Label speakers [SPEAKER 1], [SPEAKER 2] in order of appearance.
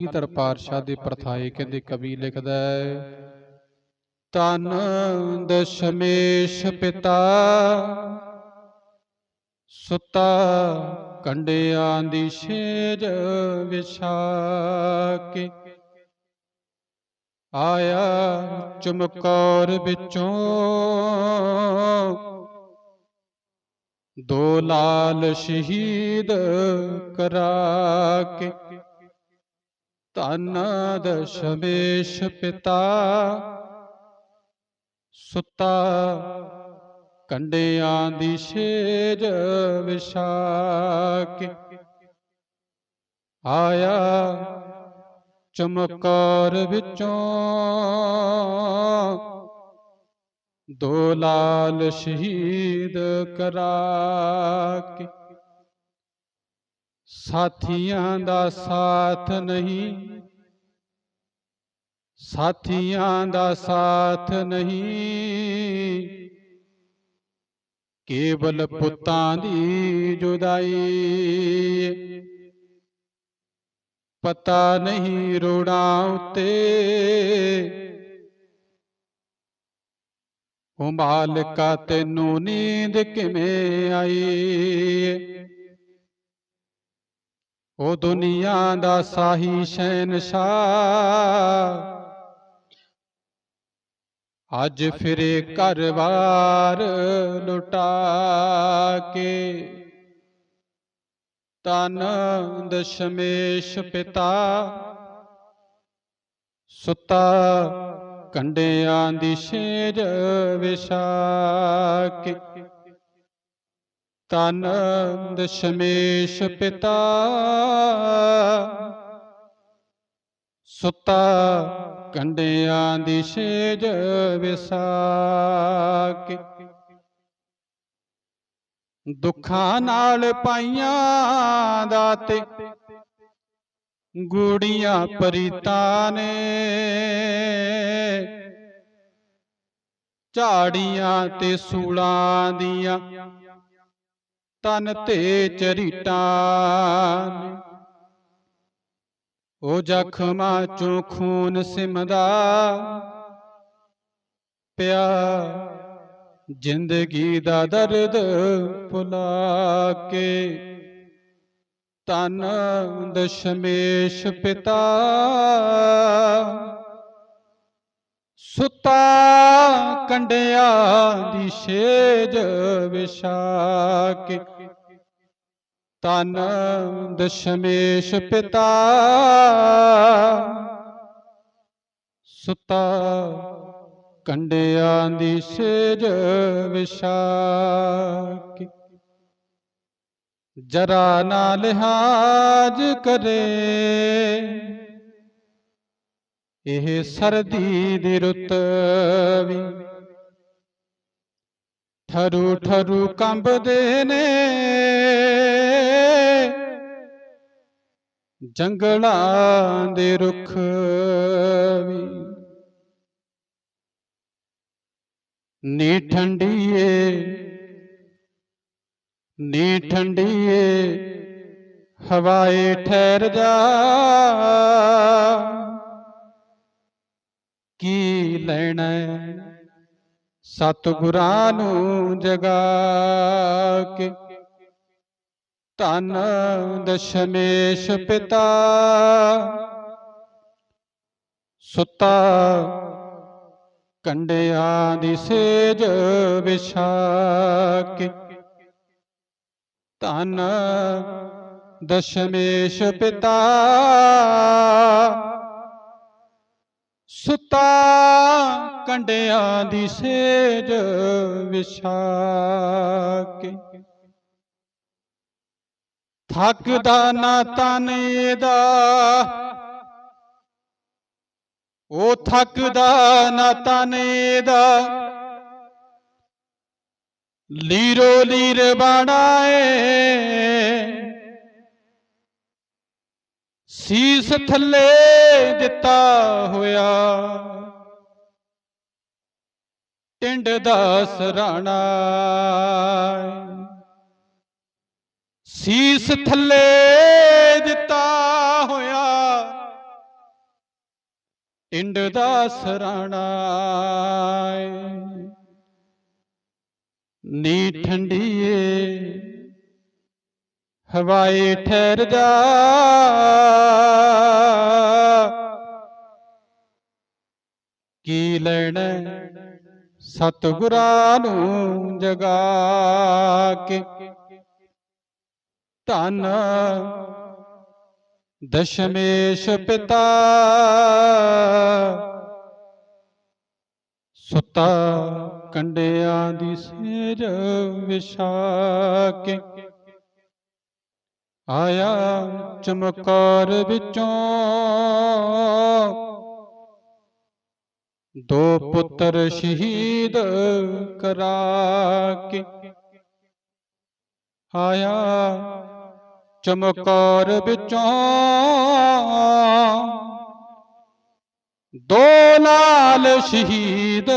[SPEAKER 1] ਕਲਗੀਧਰ ਪਾਤਸ਼ਾਹ ਦੀ ਪ੍ਰਥਾਏ ਕਹਿੰਦੇ ਕਵੀ ਲਿਖਦਾ ਹੈ ਤਨ ਦਸ਼ਮੇਸ਼ ਪਿਤਾ, ਸੁਤਾ ਕੰਡਿਆਂ ਦੀ ਛੇਜ ਵਿਛਾ ਕੇ ਆਇਆ ਚਮਕੌਰ ਵਿੱਚੋਂ ਦੋ ਲਾਲ ਸ਼ਹੀਦ ਕਰਾ ਕੇ ਧੰਨ ਦਸ਼ਮੇਸ਼ ਪਿਤਾ ਸੁੱਤਾ ਕੰਡਿਆਂ ਦੀ ਛੇਜ ਵਿਛਾ ਆਇਆ ਚਮਕਾਰ ਵਿੱਚੋਂ ਦੋ ਲਾਲ ਸ਼ਹੀਦ ਕਰਾ ਕੇ ਸਾਥੀਆਂ ਦਾ ਸਾਥ ਨਹੀਂ। ਸਾਥੀਆਂ ਦਾ ਸਾਥ ਨਹੀਂ। ਕੇਵਲ ਪੁੱਤਾਂ ਦੀ ਜੁਦਾਈ। ਪਤਾ ਨਹੀਂ ਰੋੜਾਂ ਉੱਤੇ। ਉਹ ਮਾਲਕਾ, ਤੈਨੂੰ ਨੀਂਦ ਕਿਵੇਂ ਆਈ? ਉਹ ਦੁਨੀਆ ਦਾ ਸਾਹੀ ਸ਼ਹਿਨशाह ਅੱਜ ਫਿਰੇ ਘਰ-ਬਾਰ ਲੁਟਾ ਕੇ ਤਨ ਦਸ਼ਮੇਸ਼ ਪਿਤਾ ਸੁੱਤਾ ਕੰਡਿਆਂ ਦੀ ਸ਼ੇਰ ਵਿਸ਼ਾ ਕੇ। ਤਨ ਦਸ਼ਮੇਸ਼ ਪਿਤਾ। ਸੁੱਤਾ ਕੰਡਿਆਂ ਦੀ ਸੇਜ ਵਿਛਾ ਕੇ ਦੁੱਖਾਂ ਨਾਲ ਪਾਈਆਂ ਦਾਤੇ ਗੂੜੀਆਂ ਪਰੀਤਾਂ ਨੇ। ਝਾੜੀਆਂ ਤੇ ਸੂਲਾਂ ਦੀਆਂ ਤਨ ਤੇ ਚਰੀਟਾਂ। ਉਹ ਜ਼ਖਮਾਂ ਚੋਂ ਖੂਨ ਸਿਮਦਾ। ਪਿਆ ਜ਼ਿੰਦਗੀ ਦਾ ਦਰਦ ਭੁਲਾ ਕੇ। ਤਨ ਦਸ਼ਮੇਸ਼ ਪਿਤਾ। ਸੁੱਤਾ ਕੰਡਿਆਂ ਦੀ ਛੇਜ ਵਿਛਾ ਕੇ ਤਨ ਦਸ਼ਮੇਸ਼ ਪਿਤਾ, ਸੁੱਤਾ ਕੰਡਿਆਂ ਦੀ ਛੇਜ ਵਿਛਾ ਕੇ ਜਰਾ ਨਾ ਲਿਹਾਜ ਕਰੇ। ਇਹ ਸਰਦੀ ਦੀ ਰੁੱਤ ਵੀ ਠਰੂ ਠਰੂ ਕੰਬਦੇ ਨੇ। ਜੰਗਲਾਂ ਦੇ ਰੁੱਖ ਵੀ ਨੀ ਠੰਡੀਏ ਨੀ ਠੰਡੀਏ, ਹਵਾਏ ਠਹਿਰ ਜਾ। ਕੀ ਲੈਣਾ ਸਤਿਗੁਰਾਂ ਨੂੰ ਜਗਾ ਕੇ ਧੰਨ ਦਸ਼ਮੇਸ਼ ਪਿਤਾ। ਸੁੱਤਾ ਕੰਡਿਆਂ ਦੀ ਸੇਜ ਵਿਛਾ ਕੇ ਧੰਨ ਦਸ਼ਮੇਸ਼ ਪਿਤਾ। ਸੁੱਤਾ ਕੰਡਿਆਂ ਦੀ ਸੇਜ ਵਿਛਾ ਕੇ ਥੱਕਦਾ ਨਾ ਤਨੇ ਦਾ ਉਹ ਥੱਕਦਾ ਨਾ ਤਨੇ ਦਾ ਲੀਰੋ ਲੀਰ ਬਣਾਏ। ਸੀਸ ਥੱਲੇ ਦਿੱਤਾ ਹੋਇਆ। ਟਿੰਡ ਦਾ ਸਰਾਣਾ ਸੀਸ ਥੱਲੇ ਦਿੱਤਾ ਹੋਇਆ। ਇੰਡ ਦਾ ਸਰਾਣਾ ਨੀ ਠੰਡੀਏ। ਹਵਾਏ ਠਹਿਰ ਜਾ ਕੀ ਲੈਣਾ ਸਤਿਗੁਰਾਂ ਨੂੰ ਜਗਾ ਕੇ। ਧੰਨ ਦਸ਼ਮੇਸ਼ ਪਿਤਾ, ਸੁੱਤਾ ਕੰਡਿਆਂ ਦੀ ਸਿਰ ਵਿਛਾ ਕੇ ਆਇਆ ਚਮਕਾਰ ਵਿੱਚੋਂ ਦੋ ਪੁੱਤਰ ਸ਼ਹੀਦ ਕਰਾ ਕੇ ਆਇਆ ਚਮਕਾਰ ਵਿੱਚੋਂ। ਦੋ ਲਾਲ ਸ਼ਹੀਦ